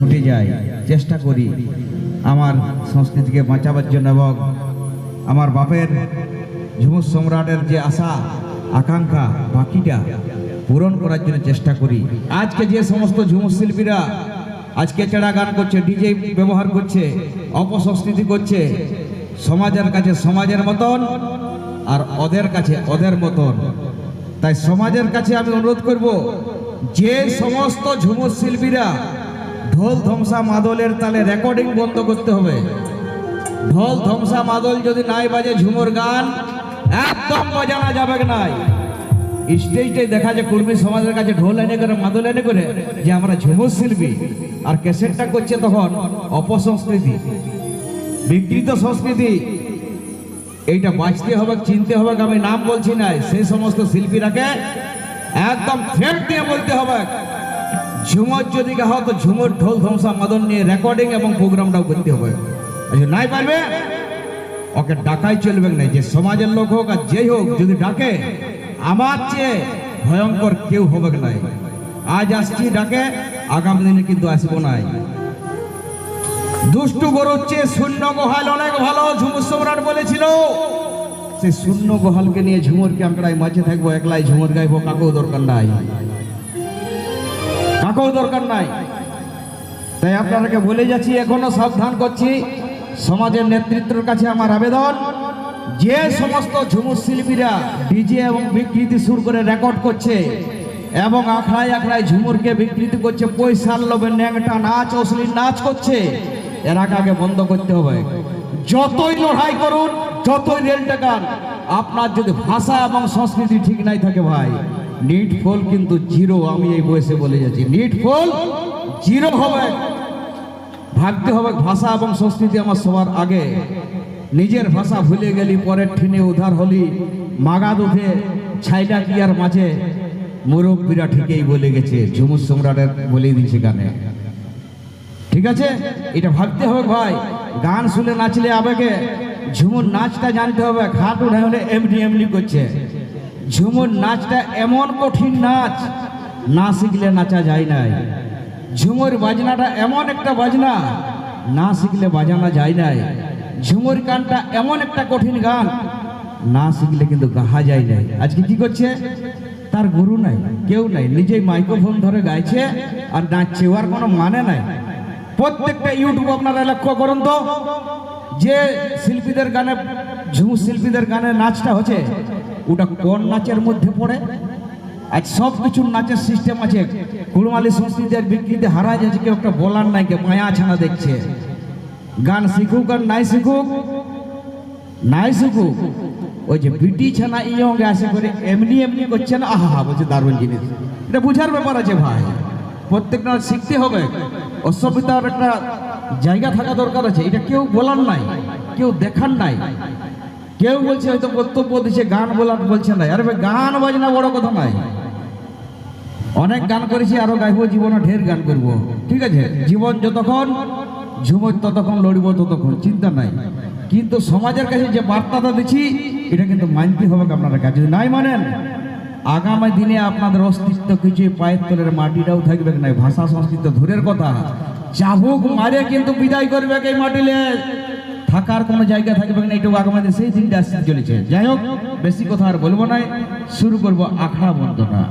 ছুটে যাই, চেষ্টা করি আমার সংস্কৃতিকে বাঁচাবার জন্য এবং আমার বাপের ঝুমুর সম্রাটের যে আশা, আকাঙ্ক্ষা, বাকিটা পূরণ করার জন্য চেষ্টা করি। আজকে যে সমস্ত ঝুমুর শিল্পীরা আজকে চেড়া গান করছে, ডিজে ব্যবহার করছে, অপসংস্কৃতি করছে, সমাজের কাছে সমাজের মতন আর ওদের কাছে ওদের মতন। তাই সমাজের কাছে আমি অনুরোধ করব, যে সমস্ত ঝুমুর শিল্পীরা ঢোল ধমসা মাদলের তালে রেকর্ডিং বন্ধ করতে হবে। ঢোল ধমসা মাদল যদি নাই বাজে ঝুমুর গান, একদম বাজানো যাবে নাই? স্টেজটাই দেখা যায় কর্মী সমাজের কাছে ঢোল এনে করে, মাদল এনে করে যে আমরা ঝুমুর শিল্পী আর ক্যাসেটটা করছে তখন অপসংস্কৃতি। বিকৃত সংস্কৃতি। এইটা বাঁচতে হবে, চিনতে হবে, আমি নাম বলছি না, সেই সমস্ত শিল্পীরাকে একদম থ্রেট দিয়ে বলতে হবে। ঝুমর যদি হয় তো ঝুমর ঢোল ধ্বংসা মাদন নিয়ে রেকর্ডিং এবং প্রোগ্রামটাও করতে হবে। আচ্ছা নাই পারবে? ওকে ডাকাই চলবে না যে সমাজের লোক হোক আর যেই হোক, যদি ডাকে, আমার চেয়ে ভয়ঙ্কর কেউ হবে নাই। আজ আসছি ডাকে, আগামী দিনে কিন্তু আসব নাই। দুষ্টু গরুর চেয়ে শূন্য গোহাল অনেক ভালো, ঝুমুর সম্রাট বলেছিল। সেই শূন্য গোহালকে নিয়ে ঝুমুরকে আঁকড়ায় মাঝে থাকব, একলাই ঝুমুর গাইবো কাকেও দরকার নাই। কাকেও দরকার নাই। তাই আপনাদেরকে বলে যাচ্ছি, এখনও সাবধান করছি। সমাজের নেতৃত্বের কাছে আমার আবেদন, যে সমস্ত ঝুমুর শিল্পীরা, ডিজে এবং বিকৃতি সুর করে রেকর্ড করছে এবং আখড়ায় আখড়ায় ঝুমুরকে বিকৃতি করছে, পয়সার লোভে ন্যাংটা নাচ, অশ্লীল নাচ করছে, এর আগে বন্ধ করতে হবে। যতই লড়াই করুন, যতই রেল টাকান আপনার যদি ভাষা এবং সংস্কৃতি ঠিক নাই থাকে ভাই নিট ফল কিন্তু জিরো আমি এই বয়সে বলে যাচ্ছি। নিট ফল জিরো হবে। ভাবতে হবে ভাষা এবং সংস্কৃতি আমার সবার আগে। নিজের ভাষা ভুলে গেলি, পরের ঠিনে উধার হলি মাগা উঠে ছাইটা কি আর মাঝে। মুরব্বীরা ঠিকই বলে গেছে, ঝুমুর সম্রাটের বলে দিয়েছে গানে। ঠিক আছে? এটা ভাবতে হবে ভাই। গান শুনে নাচলে আবেগে, ঝুমুর নাচটা জানতে হবে খাট উঠে হলে এমনি এমনি করছে। ঝুমুর নাচটা এমন কঠিন নাচ, না শিখলে নাচা যায় নাই। ঝুমুর বাজনাটা এমন একটা বাজনা, না শিখলে বাজানো যায় নাই। ঝুমুর গানটা এমন একটা কঠিন গান, না শিখলে কিন্তু গাহা যায় নাই। আজকে কি করছে? তার গুরু নাই, কেউ নাই, নিজেই মাইক্রোফোন ধরে গাইছে আর নাচছে, ওর কোনো মানে নাই। প্রত্যেকটা ইউটিউব আপনারা লক্ষ্য করুন তো, যে শিল্পীদের গানে, ঝুমুর শিল্পীদের গানে নাচটা হচ্ছে ওটা কোন নাচের মধ্যে পড়ে? আজ সব কিছুর নাচের সিস্টেম আছে। কুলমালি সংস্কৃতির বিকৃতি হারা যাচ্ছে কেউ একটা বলার নাই, কে মায়া ছানা দেখছে। গান শিখুক আর নাই শিখুক নাই শিখুক। ওই যে বিটি ছানা ইয়ঙ্গে আসে করে এমনি এমনি করছে না আহা বলছে দারুণ জিনিস। এটা বুঝার ব্যাপার আছে ভাই। প্রত্যেকটা শিখতে হবে। অসভ্যতার একটা জায়গা থাকা দরকার আছে। এটা কেউ বলার নাই, কেউ দেখার নাই। কেউ বলছে হয়তো বক্তব্য দিচ্ছে গান বলার বলছে না। আরে গান বাজনা বড় কথা নাই অনেক গান করেছি, আরও গাইবো, জীবনে ঢের গান করব। ঠিক আছে? জীবন যতক্ষণ, ঝুমর ততক্ষণ, লড়ব ততক্ষণ, চিন্তা নাই। কিন্তু সমাজের কাছে যে বার্তাটা দিচ্ছি, এটা কিন্তু মানতে হবে আপনার কাছে। যদি নাই মানেন, আগামী দিনে আপনাদের অস্তিত্ব কিছু পায়ের তলের মাটিটাও থাকবে না। ভাষা, সংস্কৃত দূরের কথা। চাবুক মারে কিন্তু বিদায় করবে এই মাটিলে? থাকার কোনো জায়গা থাকবে না এটুকু আগামী সেই দিনটা আসতে চলেছে। যাই হোক, বেশি কথা আর বলব না, শুরু করব আখড়া বন্দনা।